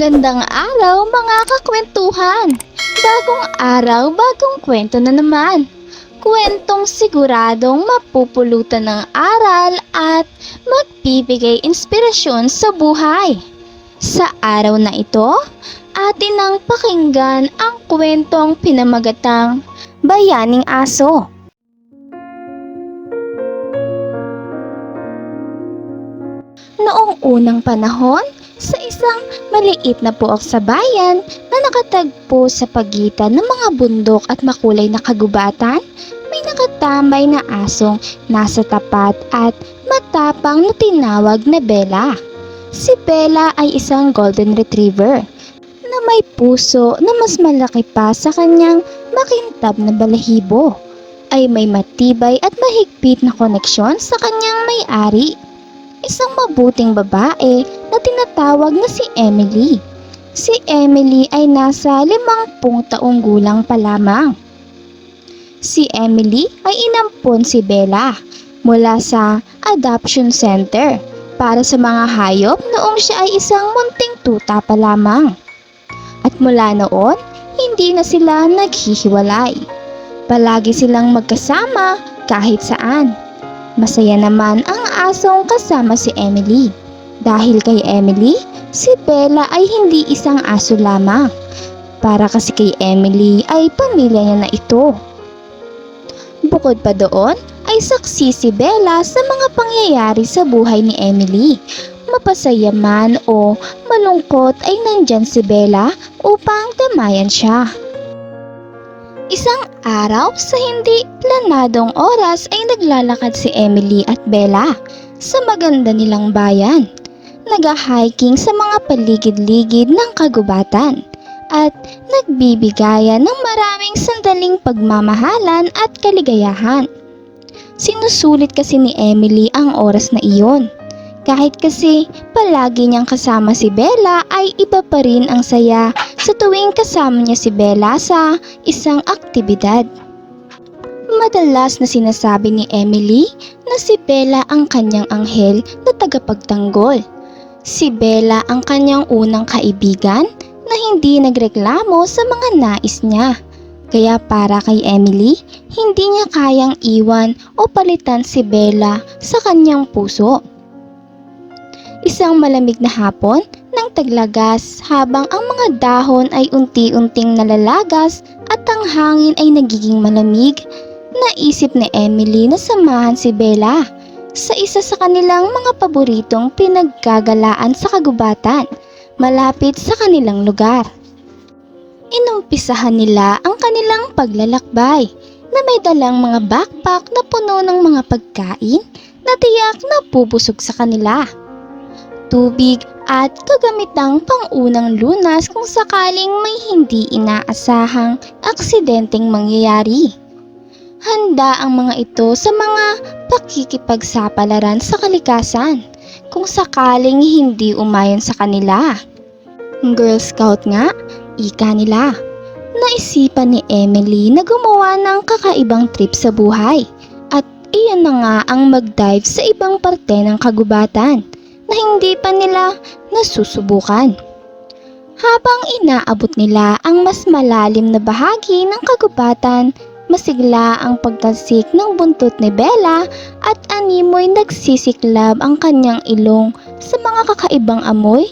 Magandang araw mga kakwentuhan! Bagong araw, bagong kwento na naman. Kwentong siguradong mapupulutan ng aral at magbibigay inspirasyon sa buhay. Sa araw na ito, atin ang pakinggan ang kwentong pinamagatang Bayaning Aso. Noong unang panahon, sa isang maliit na puok sa bayan na nakatagpo sa pagitan ng mga bundok at makulay na kagubatan, may nakatambay na asong nasa tapat at matapang na tinawag na Bella. Si Bella ay isang golden retriever na may puso na mas malaki pa sa kanyang makintab na balahibo ay may matibay at mahigpit na koneksyon sa kanyang may-ari isang mabuting babae na tinatawag na si Emily. Si Emily ay nasa limampung taong gulang pa lamang. Si Emily ay inampon si Bella mula sa adoption center para sa mga hayop noong siya ay isang munting tuta pa lamang. At mula noon, hindi na sila naghihiwalay. Palagi silang magkasama kahit saan. Masaya naman ang asong kasama si Emily. Dahil kay Emily, si Bella ay hindi isang aso lamang. Para kasi kay Emily ay pamilya niya na ito. Bukod pa doon, ay saksi si Bella sa mga pangyayari sa buhay ni Emily. Mapasaya man o malungkot ay nandyan si Bella upang damayan siya. Isang araw sa hindi planadong oras ay naglalakad si Emily at Bella sa maganda nilang bayan. Nag-hiking sa mga paligid-ligid ng kagubatan at nagbibigayan ng maraming sandaling pagmamahalan at kaligayahan. Sinusulit kasi ni Emily ang oras na iyon. Kahit kasi palagi niyang kasama si Bella ay iba pa rin ang saya sa tuwing kasama niya si Bella sa isang aktibidad. Madalas na sinasabi ni Emily na si Bella ang kanyang anghel na tagapagtanggol. Si Bella ang kanyang unang kaibigan na hindi nagreklamo sa mga nais niya. Kaya para kay Emily, hindi niya kayang iwan o palitan si Bella sa kanyang puso. Isang malamig na hapon nang taglagas habang ang mga dahon ay unti-unting nalalagas at ang hangin ay nagiging malamig, naisip ni Emily na samahan si Bella sa isa sa kanilang mga paboritong pinagkagalaan sa kagubatan, malapit sa kanilang lugar. Inumpisahan nila ang kanilang paglalakbay na may dalang mga backpack na puno ng mga pagkain na tiyak na pubusog sa kanila tubig at kagamitang pangunang lunas kung sakaling may hindi inaasahang aksidenteng mangyayari. Handa ang mga ito sa mga pakikipagsapalaran sa kalikasan kung sakaling hindi umayon sa kanila. Girl Scout nga, ika nila. Naisipan ni Emily na gumawa ng kakaibang trip sa buhay at iyon na nga ang mag-dive sa ibang parte ng kagubatan na hindi pa nila nasusubukan. Habang inaabot nila ang mas malalim na bahagi ng kagubatan, masigla ang pagtasik ng buntot ni Bella at animoy nagsisiklab ang kanyang ilong sa mga kakaibang amoy,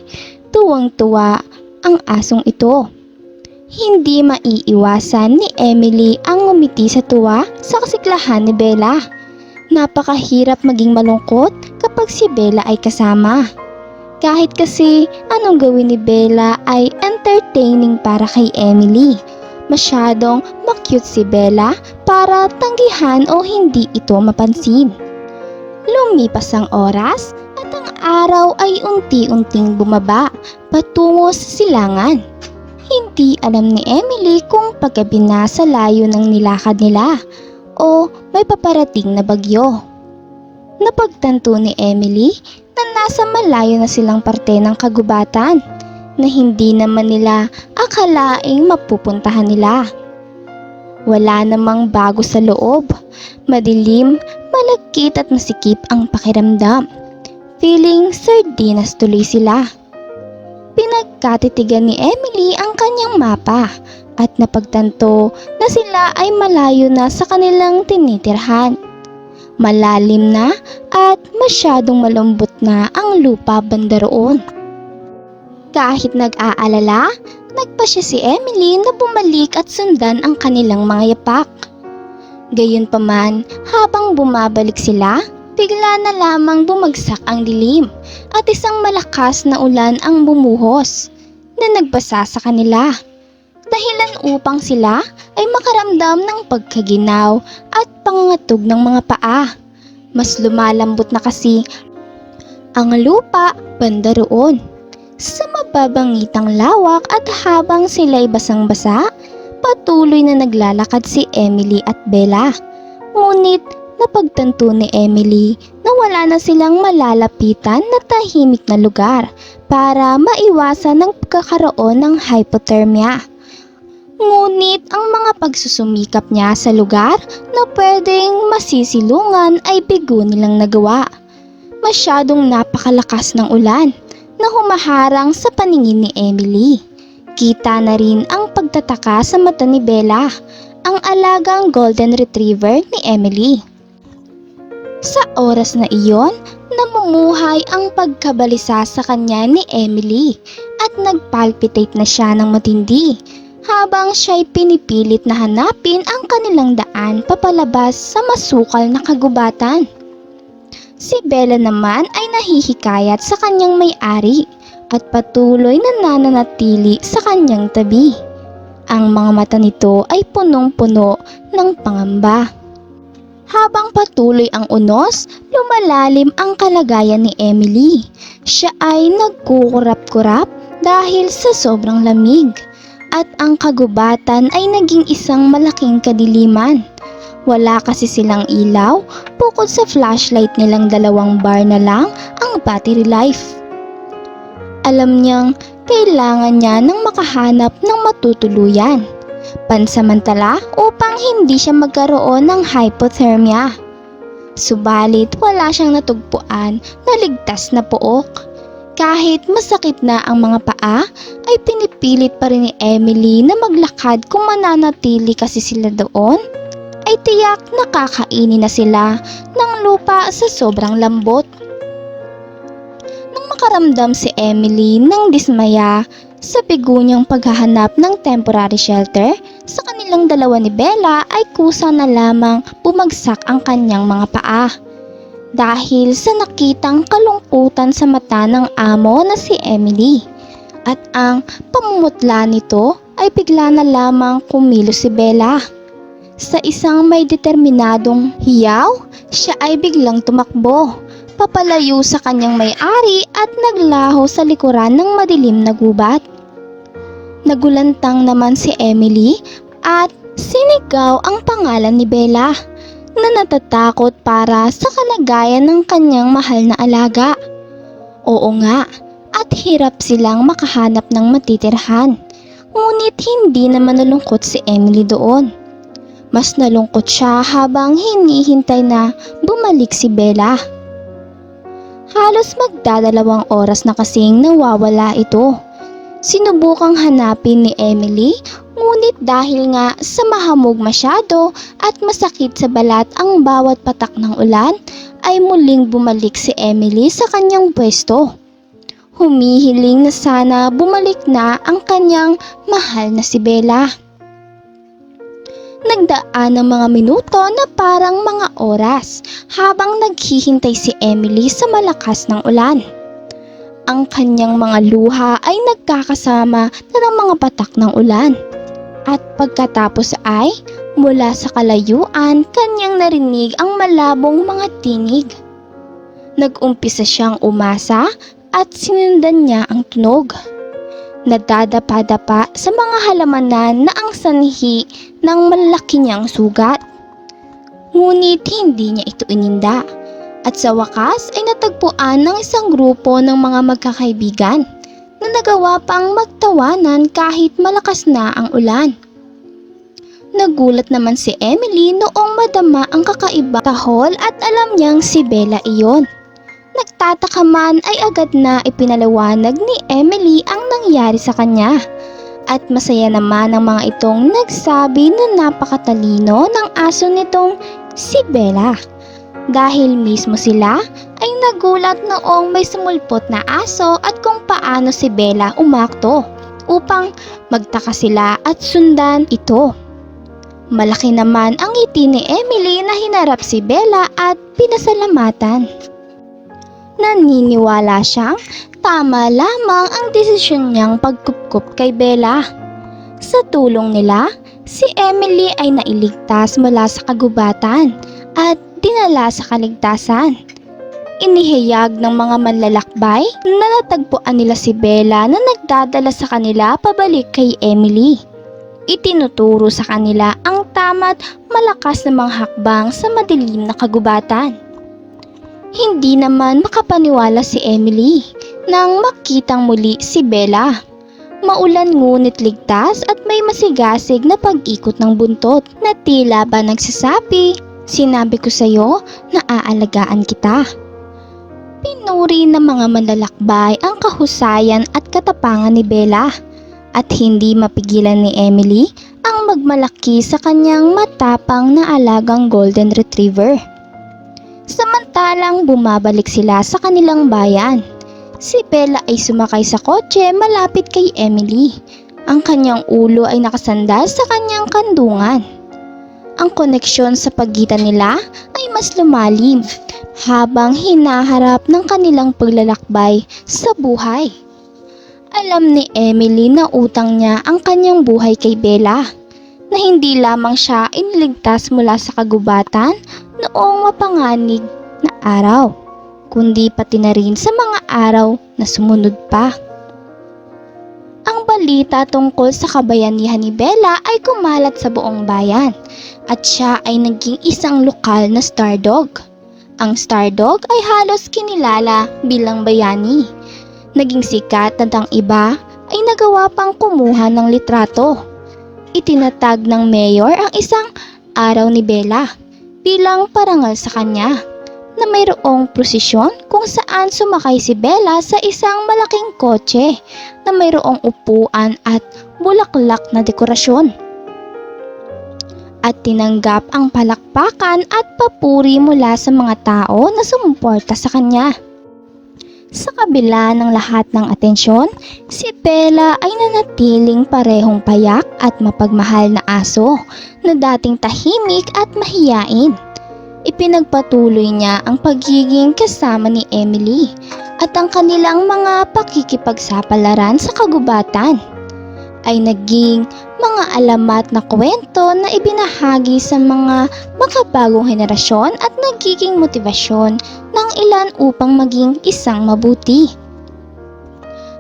tuwang-tuwa ang asong ito. Hindi maiiwasan ni Emily ang ngumiti sa tuwa sa kasiklahan ni Bella. Napakahirap maging malungkot kapag si Bella ay kasama. Kahit kasi anong gawin ni Bella ay entertaining para kay Emily. Masyadong makyut si Bella para tanggihan o hindi ito mapansin. Lumipas ang oras at ang araw ay unti-unting bumaba patungo sa silangan. Hindi alam ni Emily kung paggabi na sa layo ng nilakad nila may paparating na bagyo. Napagtanto ni Emily na nasa malayo na silang parte ng kagubatan na hindi naman nila akalaing mapupuntahan nila. Wala namang bago sa loob. Madilim, malagkit at masikip ang pakiramdam. Feeling sardinas tuloy sila. pinagkatitigan ni Emily ang kanyang mapa at napagtanto na sila ay malayo na sa kanilang tinitirhan. Malalim na at masyadong malambot na ang lupa banda roon. Kahit nag-aalala, nagpasya si Emily na bumalik at sundan ang kanilang mga yapak. Gayunpaman, habang bumabalik sila, bigla na lamang bumagsak ang dilim at isang malakas na ulan ang bumuhos na nagbasa sa kanila. Dahilan upang sila ay makaramdam ng pagkaginaw at pangangatog ng mga paa. Mas lumalambot na kasi ang lupa banda roon. Sa mababangitang lawak at habang sila'y basang-basa, patuloy na naglalakad si Emily at Bella. Ngunit napagtanto ni Emily na wala na silang malalapitan na tahimik na lugar para maiwasan ng pagkakaroon ng hypothermia. Ngunit ang mga pagsusumikap niya sa lugar na pwedeng masisilungan ay bigo nilang nagawa. Masyadong napakalakas ng ulan na humaharang sa paningin ni Emily. Kita na rin ang pagtataka sa mata ni Bella, ang alagang golden retriever ni Emily. Sa oras na iyon, namumuhay ang pagkabalisa sa kanya ni Emily at nagpalpitate na siya ng matindi habang siya'y pinipilit na hanapin ang kanilang daan papalabas sa masukal na kagubatan. Si Bella naman ay nahihikayat sa kanyang may-ari at patuloy na nananatili sa kanyang tabi. Ang mga mata nito ay punong-puno ng pangamba. Habang patuloy ang unos, lumalalim ang kalagayan ni Emily. Siya ay nagkukurap-kurap dahil sa sobrang lamig at ang kagubatan ay naging isang malaking kadiliman. Wala kasi silang ilaw, bukod sa flashlight nilang dalawang bar na lang ang battery life. Alam niyang kailangan niya ng makahanap ng matutuluyan. Pansamantala upang hindi siya magkaroon ng hypothermia. Subalit wala siyang natugpuan na ligtas na pook. Kahit masakit na ang mga paa, ay pinipilit pa rin ni Emily na maglakad kung mananatili kasi sila doon. Ay tiyak nakakainin na sila ng lupa sa sobrang lambot. Nang makaramdam si Emily ng dismaya sa bigo niyang paghahanap ng temporary shelter, sa kanilang dalawa ni Bella ay kusa na lamang bumagsak ang kanyang mga paa dahil sa nakitang kalungkutan sa mata ng amo na si Emily. At ang pamumutla nito ay bigla na lamang kumilos si Bella. Sa isang may determinadong hiyaw, siya ay biglang tumakbo, papalayo sa kanyang may-ari at naglaho sa likuran ng madilim na gubat. Nagulantang naman si Emily at sinigaw ang pangalan ni Bella na natatakot para sa kalagayan ng kanyang mahal na alaga. Oo nga, at hirap silang makahanap ng matitirhan. Ngunit hindi naman nalungkot si Emily doon. Mas nalungkot siya habang hinihintay na bumalik si Bella. Halos magdadalawang oras na kasing nawawala ito. Sinubukang hanapin ni Emily Ngunit dahil nga sa mahamog masyado at masakit sa balat ang bawat patak ng ulan, ay muling bumalik si Emily sa kanyang pwesto. Humihiling na sana bumalik na ang kanyang mahal na si Bella. Nagdaan ng mga minuto na parang mga oras habang naghihintay si Emily sa malakas ng ulan. Ang kanyang mga luha ay nagkakasama na ng mga patak ng ulan. At pagkatapos ay, mula sa kalayuan, kanyang narinig ang malabong mga tinig. Nag-umpisa siyang umasa at sinundan niya ang tunog. Nadadapa-dapa sa mga halamanan na ang sanhi ng malaki niyang sugat. Ngunit hindi niya ito ininda. At sa wakas ay natagpuan ng isang grupo ng mga magkakaibigan na nagawa pang magtawanan kahit malakas na ang ulan. Nagulat naman si Emily noong madama ang kakaiba tahol at alam niyang si Bella iyon. Nagtataka man ay agad na ipinaliwanag ni Emily ang nangyari sa kanya. At masaya naman ang mga itong nagsabi na napakatalino ng aso nitong si Bella. Dahil mismo sila ay nagulat noong may sumulpot na aso at kung paano si Bella umakto upang magtaka sila at sundan ito. Malaki naman ang ngiti ni Emily na hinarap si Bella at pinasalamatan. Naniniwala siyang tama lamang ang desisyon niyang pagkupkup kay Bella. Sa tulong nila, si Emily ay nailigtas mula sa kagubatan at dinala sa kaligtasan. Inihayag ng mga manlalakbay na natagpuan nila si Bella na nagdadala sa kanila pabalik kay Emily. Itinuturo sa kanila ang tama't malakas na mga hakbang sa madilim na kagubatan. Hindi naman makapaniwala si Emily nang makitang muli si Bella. Maulan ngunit ligtas at may masigasig na pag-ikot ng buntot na tila ba nagsasabi, sinabi ko sa'yo na aalagaan kita. Pinuri ng mga manlalakbay ang kahusayan at katapangan ni Bella at hindi mapigilan ni Emily ang magmalaki sa kanyang matapang na alagang golden retriever. Samantalang bumabalik sila sa kanilang bayan. Si Bella ay sumakay sa kotse malapit kay Emily. Ang kanyang ulo ay nakasandal sa kanyang kandungan. Ang koneksyon sa pagitan nila ay mas lumalim habang hinaharap ng kanilang paglalakbay sa buhay. Alam ni Emily na utang niya ang kanyang buhay kay Bella na hindi lamang siya iniligtas mula sa kagubatan noong mapanganib na araw, kundi pati na rin sa mga araw na sumunod pa. Ang balita tungkol sa kabayanihan ni Bella ay kumalat sa buong bayan at siya ay naging isang lokal na star dog. Ang star dog ay halos kinilala bilang bayani. Naging sikat at ang iba ay nagawa pang kumuha ng litrato. Itinatag ng mayor ang isang araw ni Bella bilang parangal sa kanya na mayroong prosesyon kung saan sumakay si Bella sa isang malaking kotse na mayroong upuan at bulaklak na dekorasyon. At tinanggap ang palakpakan at papuri mula sa mga tao na sumuporta sa kanya. Sa kabila ng lahat ng atensyon, si Bella ay nanatiling parehong payak at mapagmahal na aso na dating tahimik at mahiyain. Ipinagpatuloy niya ang pagiging kasama ni Emily at ang kanilang mga pakikipagsapalaran sa kagubatan ay naging mga alamat na kwento na ibinahagi sa mga makabagong henerasyon at nagiging motibasyon ng ilan upang maging isang mabuti.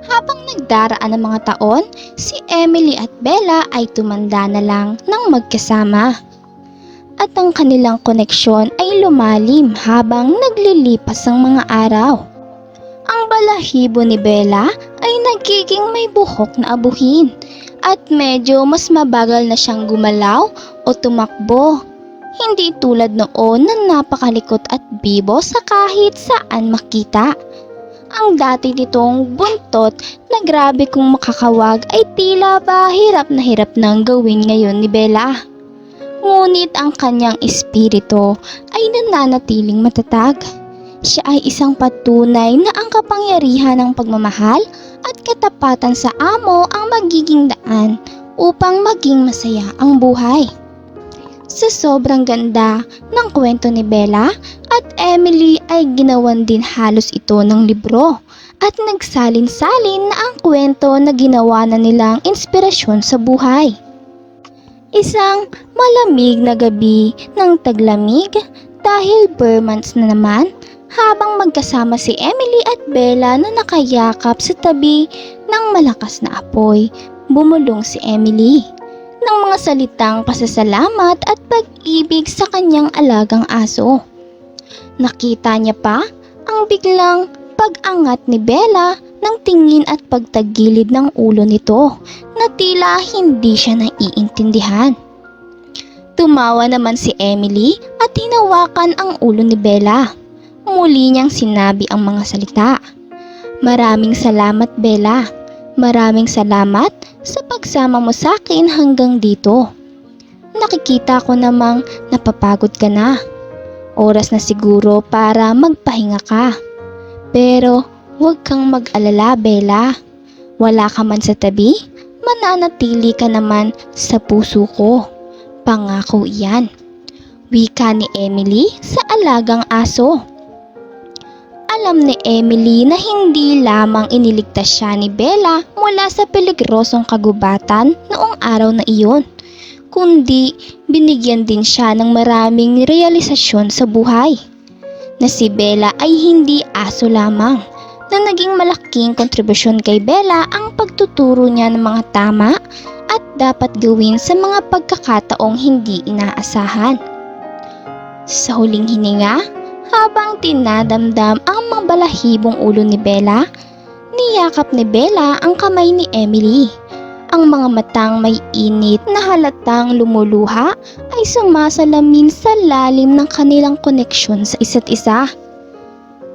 Habang nagdaraan ang mga taon, si Emily at Bella ay tumanda na lang ng magkasama. At ang kanilang koneksyon lumalim habang naglilipas ang mga araw. Ang balahibo ni Bella ay nagiging may buhok na abuhin at medyo mas mabagal na siyang gumalaw o tumakbo. Hindi tulad noon na napakalikot at bibo sa kahit saan makita. Ang dati nitong buntot na grabe kung makakawag ay tila ba hirap na hirap nang gawin ngayon ni Bella. Ngunit ang kanyang espiritu ay nananatiling matatag. Siya ay isang patunay na ang kapangyarihan ng pagmamahal at katapatan sa amo ang magiging daan upang maging masaya ang buhay. Sa sobrang ganda ng kwento ni Bella at Emily ay ginawan din halos ito ng libro at nagsalin-salin na ang kwento na ginawa na nilang inspirasyon sa buhay. Isang malamig na gabi ng taglamig dahil bare months na naman habang magkasama si Emily at Bella na nakayakap sa tabi ng malakas na apoy, bumulong si Emily ng mga salitang pasasalamat at pag-ibig sa kanyang alagang aso. Nakita niya pa ang biglang pag-angat ni Bella ng tingin at pagtagilid ng ulo nito na tila hindi siya naiintindihan. Tumawa naman si Emily at hinawakan ang ulo ni Bella. muli niyang sinabi ang mga salita. Maraming salamat Bella. Maraming salamat sa pagsama mo sa akin hanggang dito. Nakikita ko namang napapagod ka na. Oras na siguro para magpahinga ka. Pero huwag kang mag-alala Bella. Wala ka man sa tabi, mananatili ka naman sa puso ko. Pangako iyan. Wika ni Emily sa alagang aso. Alam ni Emily na hindi lamang iniligtas siya ni Bella mula sa peligrosong kagubatan noong araw na iyon, kundi binigyan din siya ng maraming realisasyon sa buhay. Na si Bella ay hindi aso lamang, na naging malaking kontribusyon kay Bella ang pagtuturo niya ng mga tama at dapat gawin sa mga pagkakataong hindi inaasahan. Sa huling hininga, habang tinadamdam ang mga balahibong ulo ni Bella, niyakap ni Bella ang kamay ni Emily. Ang mga matang may init na halatang lumuluha ay sumasalamin sa lalim ng kanilang koneksyon sa isa't isa.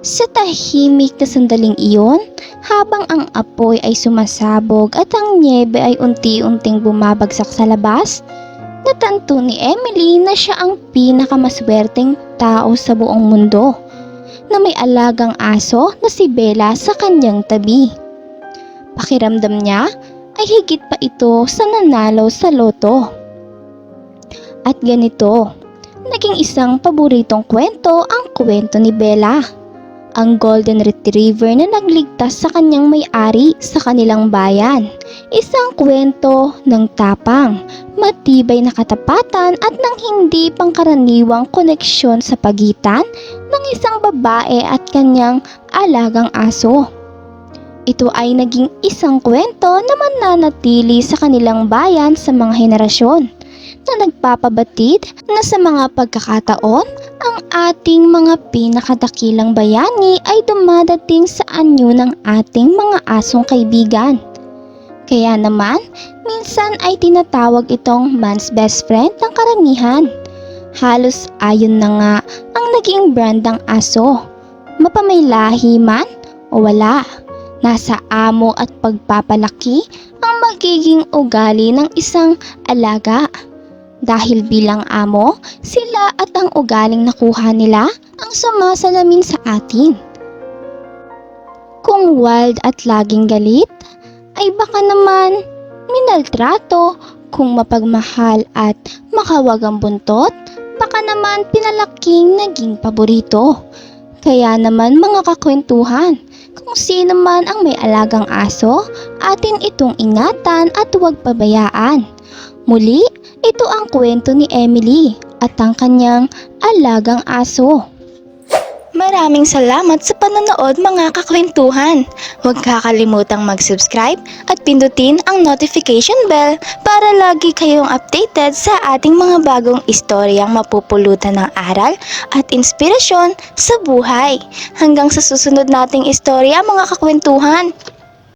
Sa tahimik na sandaling iyon, habang ang apoy ay sumasabog at ang niebe ay unti-unting bumabagsak sa labas, natanto ni Emily na siya ang pinakamaswerteng tao sa buong mundo na may alagang aso na si Bella sa kanyang tabi. Pakiramdam niya ay higit pa ito sa nanalo sa loto. At ganito, naging isang paboritong kwento ang kwento ni Bella. Ang golden retriever na nagligtas sa kanyang may-ari sa kanilang bayan. Isang kwento ng tapang, matibay na katapatan at ng hindi pangkaraniwang koneksyon sa pagitan ng isang babae at kanyang alagang aso. Ito ay naging isang kwento na mananatili sa kanilang bayan sa mga henerasyon na nagpapabatid na sa mga pagkakataon ang ating mga pinakadakilang bayani ay dumadating sa anyo ng ating mga asong kaibigan. Kaya naman, minsan ay tinatawag itong man's best friend ng karamihan. Halos ayon na nga ang naging brand ng aso. Mapamaylahi man o wala. Nasa amo at pagpapalaki ang magiging ugali ng isang alaga. Dahil bilang amo, sila at ang ugaling nakuha nila ang sumasalamin sa atin. Kung wild at laging galit, ay baka naman minaltrato kung mapagmahal at makawagang buntot, baka naman pinalaking naging paborito. Kaya naman mga kakwentuhan, kung sino man ang may alagang aso, atin itong ingatan at huwag pabayaan. Muli, ito ang kwento ni Emily at ang kanyang alagang aso. Maraming salamat sa panonood mga kakwentuhan. Huwag kakalimutang mag-subscribe at pindutin ang notification bell para lagi kayong updated sa ating mga bagong istoryang mapupulutan ng aral at inspirasyon sa buhay. Hanggang sa susunod nating istorya mga kakwentuhan.